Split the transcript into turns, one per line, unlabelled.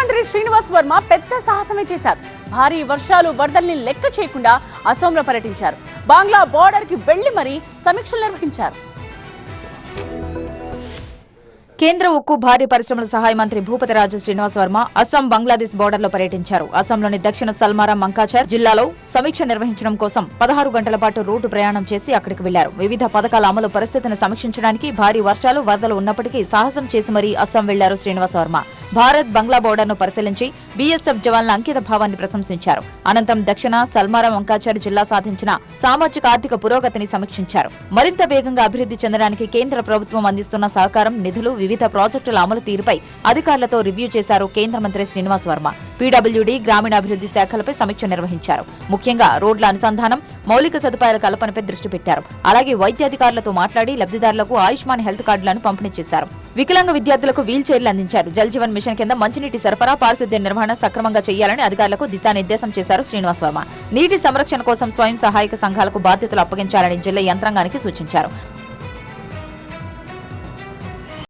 మంత్రి శ్రీనివాస్ వర్మ పెద్ద సాహసమే చేశారు. భారీ వర్షాలు వరదల్ని లెక్క చేయకుండా అసోంలో పర్యటించారు. బంగ్లా బోర్డర్కి వెళ్ళి మరీ సమీక్షలు నిర్వహించారు.
కేంద్ర ఉక్కు భారీ పరిశ్రమల సహాయ మంత్రి భూపతిరాజు శ్రీనివాస్ వర్మ అస్సాం బంగ్లాదేశ్ బోర్డర్లో పర్యటించారు. అస్సాంలోని దక్షిణ సల్మారా మంకాచర్ జిల్లాలో సమీక్ష నిర్వహించడం కోసం పదహారు గంటల పాటు రోడ్డు ప్రయాణం చేసి అక్కడికి వెళ్ళారు. వివిధ పథకాల అమలు పరిస్థితిని సమీక్షించడానికి భారీ వర్షాలు వరదలు ఉన్నప్పటికీ సాహసం చేసి మరీ అస్సాం వెళ్ళారు శ్రీనివాస్ వర్మ. భారత్ బంగ్లా బోర్డర్ను పరిశీలించి బీఎస్ఎఫ్ జవాన్ల అంకిత భావాన్ని ప్రశంసించారు. అనంతరం దక్షిణ సల్మారా వంకాచర్ జిల్లా సాధించిన సామాజిక ఆర్థిక పురోగతిని సమీక్షించారు. మరింత వేగంగా అభివృద్ధి చెందడానికి కేంద్ర ప్రభుత్వం అందిస్తున్న సహకారం నిధులు వివిధ ప్రాజెక్టుల అమలు తీరుపై అధికారులతో రివ్యూ చేశారు కేంద్ర మంత్రి శ్రీనివాస్ వర్మ. పీడబ్ల్యూడీ గ్రామీణాభివృద్ధి శాఖలపై సమీక్ష నిర్వహించారు. ముఖ్యంగా రోడ్ల అనుసంధానం మౌలిక సదుపాయాల కల్పనపై దృష్టి పెట్టారు. అలాగే వైద్యాధికారులతో మాట్లాడి లబ్ధిదారులకు ఆయుష్మాన్ హెల్త్ కార్డులను పంపిణీ చేశారు. వికలాంగ విద్యార్థులకు వీల్ చైర్లు అందించారు. జల్ జీవన్ మిషన్ కింద మంచినీటి సరఫరా పారిశుద్ధ్య నిర్వహణ సక్రమంగా చేయాలని అధికారులకు దిశానిర్దేశం చేశారు శ్రీనివాస్ వర్మ. నీటి సంరక్షణ కోసం స్వయం సహాయక సంఘాలకు బాధ్యతలు అప్పగించాలని జిల్లా యంత్రాంగానికి సూచించారు.